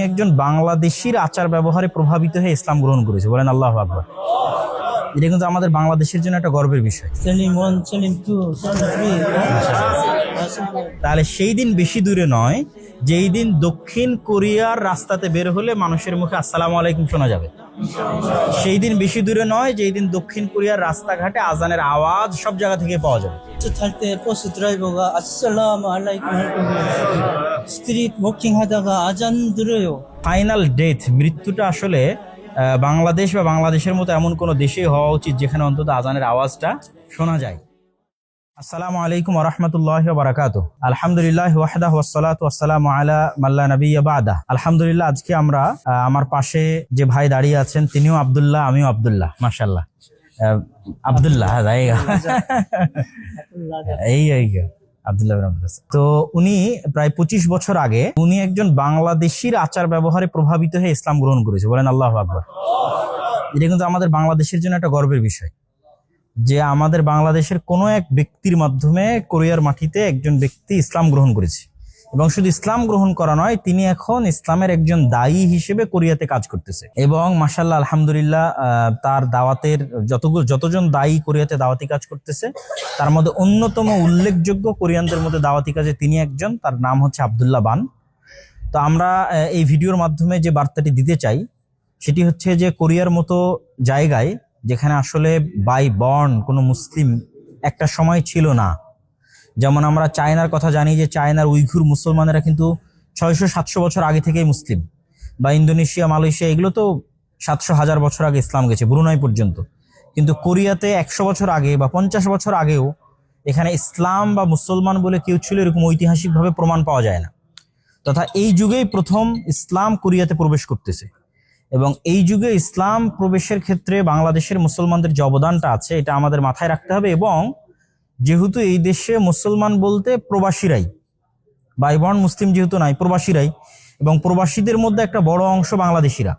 একজন বাংলাদেশির আচার ব্যবহারে প্রভাবিত হয়ে ইসলাম গ্রহণ করেছে। বলেন আল্লাহ আকবর। এটা কিন্তু আমাদের বাংলাদেশের জন্য একটা গর্বের বিষয়। তাহলে সেই দিন বেশি দূরে নয়, যেই দিন দক্ষিণ কোরিয়ার রাস্তাতে বের হলে মানুষের মুখে আসসালামু আলাইকুম শোনা যাবে। সেই দিন বেশি দূরে নয়, যেই দিন দক্ষিণ কোরিয়ার রাস্তাঘাটে আজানের আওয়াজ সব জায়গা থেকে পাওয়া যাবে। 버스 탈 때 버스 드라이버가 아살라무 알라이쿰 할 거고 스트릿 워킹 하다가 아잔 들어요. ফাইনাল ডেথ মৃত্যুটা আসলে আহ, বাংলাদেশ বা বাংলাদেশের মতো এমন কোনো দেশেই হওয়া উচিত যেখানে অন্তত আজানের আওয়াজটা শোনা যায় আসসালামু আলাইকুম রহমতুল্লাহ বারাকাত আলহামদুলিল্লাহ ওয়াহদাহ ওয়াসসালাত ওয়াসসালামু আলা মাল্লা নবী বাদা আলহামদুলিল্লাহ আজকে আমরা আহ, আমার পাশে যে ভাই দাঁড়িয়ে আছেন তিনিও আব্দুল্লাহ আমিও আব্দুল্লাহ মাশাল্লাহ আহ, আব্দুল্লাহ হ্যাঁ, এই আব্দুল্লাহ। তো উনি প্রায় পঁচিশ বছর আগে উনি একজন বাংলাদেশির আচার ব্যবহারে প্রভাবিত হয়ে ইসলাম গ্রহণ করেছে। বলেন আল্লাহ আকবর। এটা কিন্তু আমাদের বাংলাদেশের জন্য একটা গর্বের বিষয়। যে আমাদের বাংলাদেশের কোনো এক ব্যক্তির মাধ্যমে কোরিয়ার মাটিতে একজন ব্যক্তি ইসলাম গ্রহণ করেছে। এবং শুধু ইসলাম গ্রহণ করা নয়, তিনি এখন ইসলামের একজন দায়ী হিসেবে কোরিয়াতে কাজ করতেছে। এবং মাসাল্লাহ আলহামদুলিল্লাহ তার দাওয়াতের যতগুলো যতজন দায়ী কোরিয়াতে দাওয়াতি কাজ করতেছে, তার মধ্যে অন্যতম উল্লেখযোগ্য কোরিয়ানদের মধ্যে দাওয়াতি কাজে তিনি একজন, তার নাম হচ্ছে আবদুল্লাহ বান। তো আমরা এই ভিডিওর মাধ্যমে যে বার্তাটি দিতে চাই, সেটি হচ্ছে যে কোরিয়ার মতো জায়গায়, যেখানে আসলে বাই বর্ন কোনো মুসলিম একটা সময় ছিল না যেমন আমরা চায়নার কথা জানি যে চায়নার উইঘুর মুসলমানেরা কিন্তু ছয়শো সাতশো বছর আগে থেকেই মুসলিম। বা ইন্দোনেশিয়া, মালয়েশিয়া, এগুলো তো সাতশো হাজার বছর আগে ইসলাম গেছে, ব্রুনাই পর্যন্ত। কিন্তু কোরিয়াতে একশো বছর আগে বা পঞ্চাশ বছর আগেও এখানে ইসলাম বা মুসলমান বলে কেউ ছিল এরকম ঐতিহাসিকভাবে প্রমাণ পাওয়া যায় না। তথা এই যুগেই প্রথম ইসলাম কোরিয়াতে প্রবেশ করতেছে। এবং এই যুগে ইসলাম প্রবেশের ক্ষেত্রে বাংলাদেশের মুসলমানদের যে অবদানটা আছে, এটা আমাদের মাথায় রাখতে হবে এবং যেহেতু এই দেশে মুসলমান বলতে প্রবাসীরাই ভাই বোন মুসলিম যেহেতু নাই, প্রবাসীরাই এবং প্রবাসীদের মধ্যে একটা বড় অংশ বাংলাদেশিরা।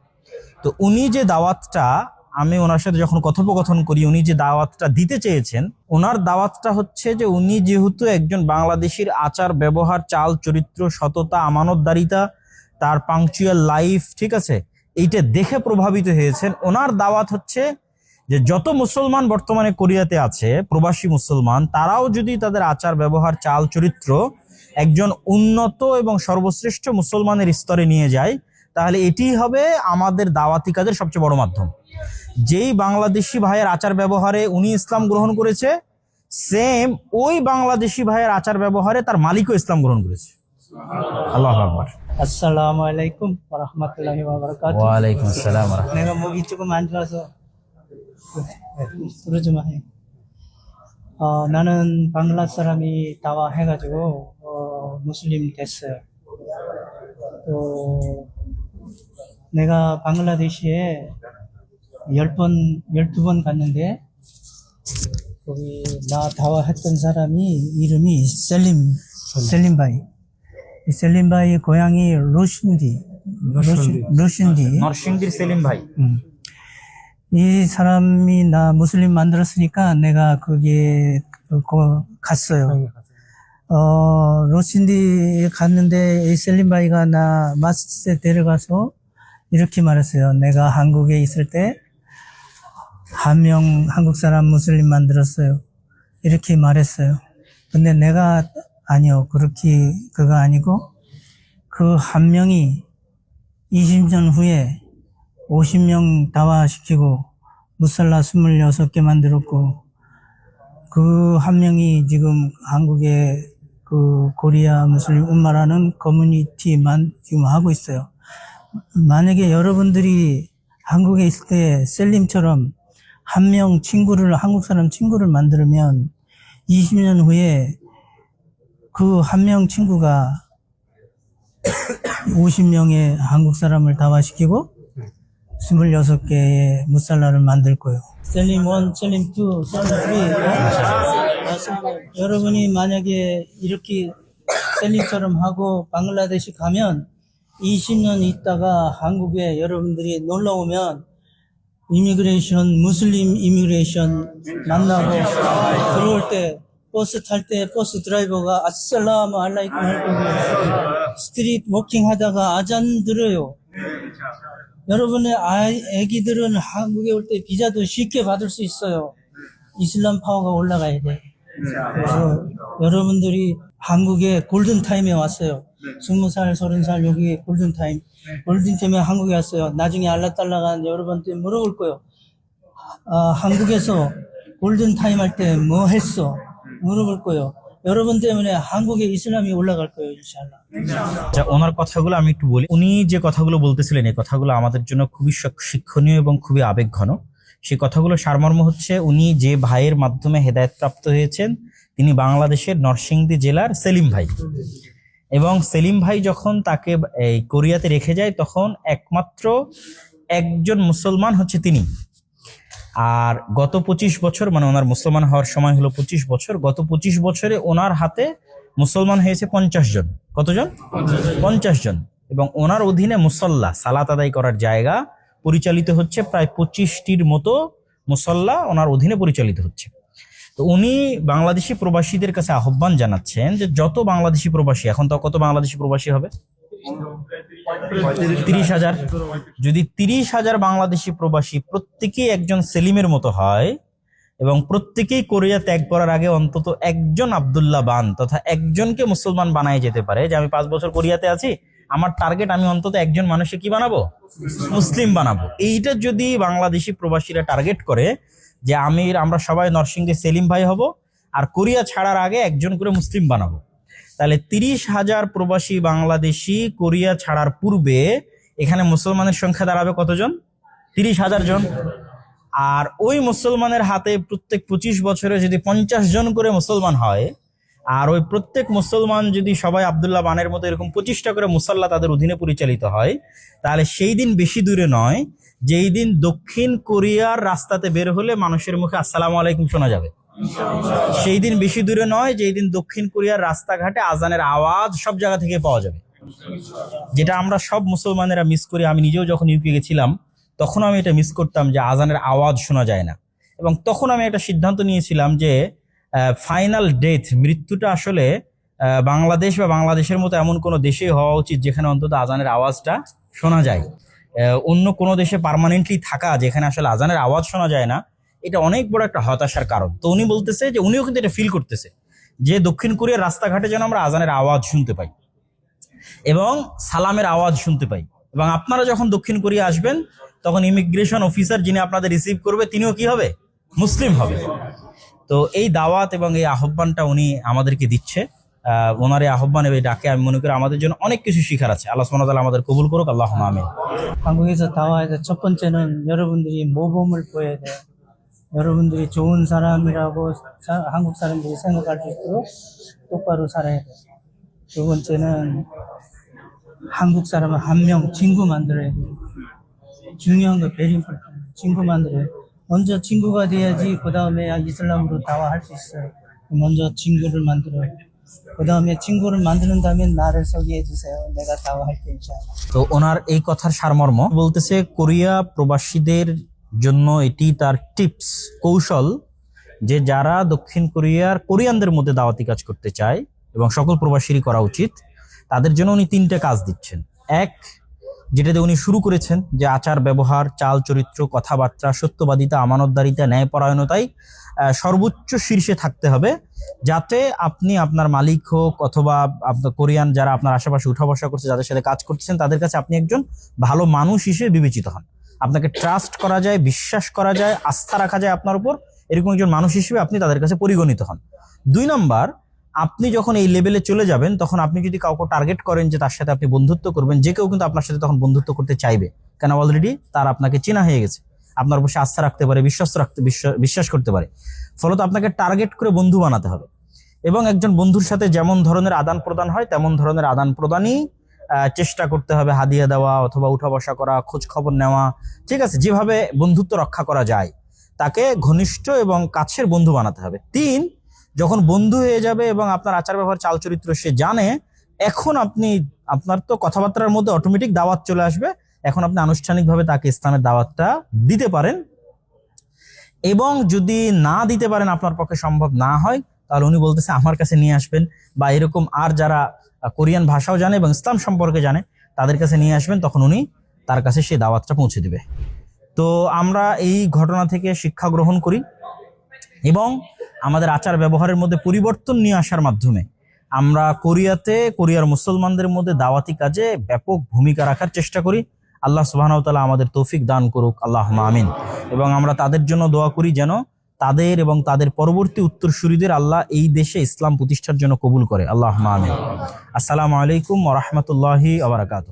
তো উনি যে দাওয়াতটা আমি ওনার সাথে যখন কথোপকথন করি, উনি যে দাওয়াতটা দিতে চেয়েছেন, ওনার দাওয়াতটা হচ্ছে যে উনি যেহেতু একজন বাংলাদেশির আচার, ব্যবহার, চাল, চরিত্র, সততা, আমানতদারিতা, তার পাংচুয়াল লাইফ ঠিক আছে, এইটা দেখে প্রভাবিত হয়েছেন, ওনার দাওয়াত হচ্ছে যে যত মুসলমান বর্তমানে কোরিয়াতে আছে প্রবাসী মুসলমান তারাও যদি তাদের আচার ব্যবহার চাল চরিত্র একজন উন্নত এবং সর্বশ্রেষ্ঠ মুসলমানের স্তরে নিয়ে যায় তাহলে এটি হবে আমাদের দাওয়াতি কাজের সবচেয়ে বড় মাধ্যম। যেই বাংলাদেশি ভাইয়ের আচার ব্যবহারে উনি ইসলাম গ্রহণ করেছে সেম ওই বাংলাদেশি ভাইয়ের আচার ব্যবহারে তার মালিকও ইসলাম গ্রহণ করেছে। আল্লাহ আকবার। আসসালামু আলাইকুম ওয়া রাহমাতুল্লাহি ওয়া বারাকাতুহু। ওয়া আলাইকুম আসসালাম ওয়া রাহমাতুল্লাহি। ওয়া বারাকাতুহু 네. 그러지 마. 해. 어, 나는 방글라 사람이 다와 해가지고 어, 무슬림 됐어요. 또 내가 방글라데시에 열 번, 열두 번 갔는데 거기 나 다와 했던 사람이 이름이 셀림 셀림바이. 셀림바이 고향이 로슌디. 로슌디. 로슌디 아, 네. 셀림바이. 응. 음. 이 사람이 나 무슬림 만들었으니까 내가 거기에 그- 거- 갔어요. 어, 로신디에 갔는데 이 셀림바이가 나 마스에 데려가서 이렇게 말했어요. 내가 한국에 있을 때 한 명 한국 사람 무슬림 만들었어요. 이렇게 말했어요. 근데 내가 아니요. 그렇게 그거 아니고 그 한 명이 20년 후에 50명 다화시키고 무살라 26개 만들었고 그 한 명이 지금 한국의 그 코리아 무슬림 um마라는 커뮤니티만 지금 하고 있어요. 만약에 여러분들이 한국에 있을 때 셀림처럼 한 명 친구를 한국 사람 친구를 만들면 20년 후에 그 한 명 친구가 50명의 한국 사람을 다화시키고 26개의 무살라를 만들 거예요. 셀림 1, 셀림 2, 셀림 3. 여러분이 만약에 이렇게 셀림처럼 하고 방글라데시 가면 20년 있다가 한국에 여러분들이 놀러 오면 이미그레이션, 무슬림 이미그레이션 만나고 들어올 때 버스 탈 때 버스 드라이버가 아살라무 알라이쿰 할 거고 스트릿 워킹 하다가 아잔 들어요. 여러분의 아이, 애기들은 한국에 올 때 비자도 쉽게 받을 수 있어요. 이슬람 파워가 올라가야 돼. 그래서 여러분들이 한국에 골든타임에 왔어요. 스무 살, 서른 살 여기 골든타임. 골든타임에 한국에 왔어요. 나중에 알라딸라가 여러분한테 물어볼 거예요. 아, 한국에서 골든타임 할 때 뭐 했어? 물어볼 거예요. 여러분 때문에 한국에 이슬람이 올라갈 거예요, 인샬라. আচ্ছা ওনার কথাগুলো আমি একটু বলি উনি যে কথাগুলো বলতেছিলেন এই কথাগুলো আমাদের জন্য খুবই শিক- শিক্ষণীয় এবং খুবই আবেগঘন সেই কথাগুলো সারমর্ম হচ্ছে উনি যে ভাইয়ের মাধ্যমে হেদায়ত প্রাপ্ত হয়েছেন তিনি বাংলাদেশের নরসিংদী জেলার সেলিম ভাই এবং সেলিম ভাই যখন তাকে এই কোরিয়াতে রেখে যায় তখন একমাত্র একজন মুসলমান হচ্ছে তিনি আর গত পঁচিশ বছর মানে ওনার মুসলমান হওয়ার সময় হলো পঁচিশ বছর গত পঁচিশ বছরে ওনার হাতে মুসলমান হয়েছে পঞ্চাশ জন। কতজন? পঞ্চাশ জন। এবং ওনার অধীনে মুসল্লা সালাত আদায় করার জায়গা পরিচালিত হচ্ছে প্রায় পঁচিশটির মতো মুসল্লা ওনার অধীনে পরিচালিত হচ্ছে। তো উনি বাংলাদেশি প্রবাসীদের কাছে আহ্বান জানাচ্ছেন যে যত বাংলাদেশি প্রবাসী এখন তো কত বাংলাদেশি প্রবাসী হবে? তিরিশ হাজার। যদি তিরিশ হাজার বাংলাদেশি প্রবাসী প্রত্যেকেই একজন সেলিমের মতো হয় এবং প্রত্যেকেই কোরিয়া ত্যাগ করার আগে অন্তত একজন আব্দুল্লাহ বান তথা একজনকে মুসলমান বানায় যেতে পারে যে আমি পাঁচ বছর কোরিয়াতে আছি, আমার টার্গেট আমি অন্তত একজন মানুষকে কি বানাবো? মুসলিম বানাবো। এইটা যদি বাংলাদেশি প্রবাসীরা টার্গেট করে যে আমি, আমরা সবাই নরসিংদী সেলিম ভাই হব আর কোরিয়া ছাড়ার আগে একজন করে মুসলিম বানাবো। তাহলে তিরিশ হাজার প্রবাসী বাংলাদেশি কোরিয়া ছাড়ার পূর্বে এখানে মুসলমানের সংখ্যা দাঁড়াবে কতজন? তিরিশ হাজার জন। আর ওই মুসলমানের হাতে প্রত্যেক পঁচিশ বছরে যদি পঞ্চাশ জন করে মুসলমান হয়, আর ওই প্রত্যেক মুসলমান যদি সবাই আবদুল্লাহ বানের মতো এরকম পঁচিশটা করে মুসাল্লা তাদের অধীনে পরিচালিত হয়, তাহলে সেই দিন বেশি দূরে নয়, যেই দিন দক্ষিণ কোরিয়ার রাস্তাতে বের হলে মানুষের মুখে আসসালামু আলাইকুম শোনা যাবে। সেই দিন বেশি দূরে নয়, যেই দিন দক্ষিণ কোরিয়ার রাস্তাঘাটে আজানের আওয়াজ সব জায়গা থেকে পাওয়া যাবে। যেটা আমরা সব মুসলমানেরা মিস করি। আমি নিজেও যখন ইউকে গেছিলাম, তখন আমি এটা মিস করতাম যে আজানের আওয়াজ শোনা যায় না। এবং তখন আমি একটা সিদ্ধান্ত নিয়েছিলাম যে ফাইনাল ডেথ মৃত্যুটা আসলে বাংলাদেশ বা বাংলাদেশের মতো এমন কোনো দেশে হওয়া উচিত যেখানে অন্তত আজানের আওয়াজটা শোনা যায়। অন্য কোনো দেশে পার্মানেন্টলি থাকা, যেখানে আসলে আজানের আওয়াজ শোনা যায় না এটা অনেক বড় একটা হতাশার কারণ তো উনি বলতেছে যে উনিও কিন্তু এটা ফিল করতেছে যে দক্ষিণ কোরিয়ার রাস্তাঘাটে যেন আমরা আজানের আওয়াজ শুনতে পাই এবং সালামের আওয়াজ শুনতে পাই এবং আপনারা যখন দক্ষিণ কোরিয়া আসবেন তখন ইমিগ্রেশন অফিসার যিনি আপনাদের রিসিভ করবে তিনিও কি হবে মুসলিম হবে তো এই দাওয়াত এবং এই আহ্বানটা উনি আমাদেরকে দিচ্ছে আহ, ওনার এই আহ্বান এবং এই ডাকে আমি মনে করি আমাদের জন্য অনেক কিছু শিখার আছে আল্লাহ সুবহানাহু ওয়া তাআলা আমাদের কবুল করুক আল্লাহ আমিন 한국에서 나와야 첫 번째는 여러분들이 모범을 보여야 돼요. 여러분들이 좋은 사람이라고 사, 한국 사람들이 생각할 수 있도록 똑바로 살아야 돼요. 두 번째는 한국 사람은 한 명 친구 만들어야 돼요. 중요한 거 베리important. 친구 만들어요. 먼저 친구가 돼야지 그 다음에야 이슬람으로 다와할 수 있어요. 먼저 친구를 만들어요. 그 다음에 친구를 만드는 다음에 나를 소개해 주세요. 내가 다와할 때 있잖아. তো ওনার এই কথার সারমর্ম বলতেছে জন্য এটি তার টিপস কৌশল যে যারা দক্ষিণ কোরিয়ার কোরিয়ানদের মধ্যে দাওয়াতি কাজ করতে চায় এবং সকল প্রবাসীরই করা উচিত তাদের জন্য উনি তিনটে কাজ দিচ্ছেন। এক যেটাতে উনি শুরু করেছেন যে আচার ব্যবহার চাল চরিত্র কথাবার্তা সত্যবাদিতা আমানতদারিতা ন্যায়পরায়ণতায় আহ, সর্বোচ্চ শীর্ষে থাকতে হবে যাতে আপনি আপনার মালিক হোক অথবা আপনার কোরিয়ান যারা আপনার আশেপাশে উঠা বসা করছে যাদের সাথে কাজ করছেন তাদের কাছে আপনি একজন ভালো মানুষ হিসেবে বিবেচিত হন। আপনাকে ট্রাস্ট করা যায়, বিশ্বাস করা যায়, আস্থা রাখা যায় আপনার উপর, এরকম একজন মানুষ হিসেবে আপনি তাদের কাছে পরিগণিত হন। দুই নম্বর, আপনি যখন এই লেভেলে চলে যাবেন, তখন আপনি যদি কাউকে টার্গেট করেন যে তার সাথে আপনি বন্ধুত্ব করবেন, যে কেউ কিন্তু আপনার সাথে তখন বন্ধুত্ব করতে চাইবে। কেন? অলরেডি তার আপনাকে চেনা হয়ে গেছে। আপনার উপর সে আস্থা রাখতে পারে বিশ্বাস রাখতে বিশ্বাস- করতে পারে। ফলত আপনাকে টার্গেট করে বন্ধু বানাতে হবে। এবং একজন বন্ধুর সাথে যেমন ধরনের আদান প্রদান হয়, তেমন ধরনের আদান প্রদানই চেষ্টা করতে হবে হাদিয়া দেওয়া অথবা উঠা বসা করা খোঁজ খবর নেওয়া। ঠিক আছে, যেভাবে বন্ধুত্ব রক্ষা করা যায়, তাকে ঘনিষ্ঠ এবং কাছের বন্ধু বানাতে হবে। তিন, যখন বন্ধু হয়ে যাবে এবং আপনার আচার ব্যবহার চাল চরিত্র সে জানে, এখন আপনি, আপনার তো কথাবার্তার মধ্যে অটোমেটিক দাওয়াত চলে আসবে। এখন আপনি আনুষ্ঠানিকভাবে তাকে ইসলামের দাওয়াতটা দিতে পারেন। এবং যদি না দিতে পারেন, আপনার পক্ষে সম্ভব না হয়, তাহলে উনি বলতেছে, আমার কাছে নিয়ে আসবেন। বা এরকম আর যারা কোরিয়ান ভাষাও জানে এবং ইসলাম সম্পর্কে জানে, তাদের কাছে নিয়ে আসবেন, তখন উনি তার কাছে সেই দাওয়াতটা পৌঁছে দিবে। তো আমরা এই ঘটনা থেকে শিক্ষা গ্রহণ করি এবং আমাদের আচার ব্যবহারের মধ্যে পরিবর্তন নিয়ে আসার মাধ্যমে আমরা কোরিয়াতে, কোরিয়ার মুসলমানদের মধ্যে দাওয়াতি কাজে ব্যাপক ভূমিকা রাখার চেষ্টা করি। আল্লাহ সুবাহতালা আমাদের তৌফিক দান করুক। আল্লাহ আমিন। এবং আমরা তাদের জন্য দোয়া করি যেন তাদের এবং তাদের পরবর্তী উত্তরসূরিদের আল্লাহ এই দেশে ইসলাম প্রতিষ্ঠার জন্য কবুল করে। আল্লাহ আমিন। আসসালামু আলাইকুম রহমতুল্লাহ আবরাকাত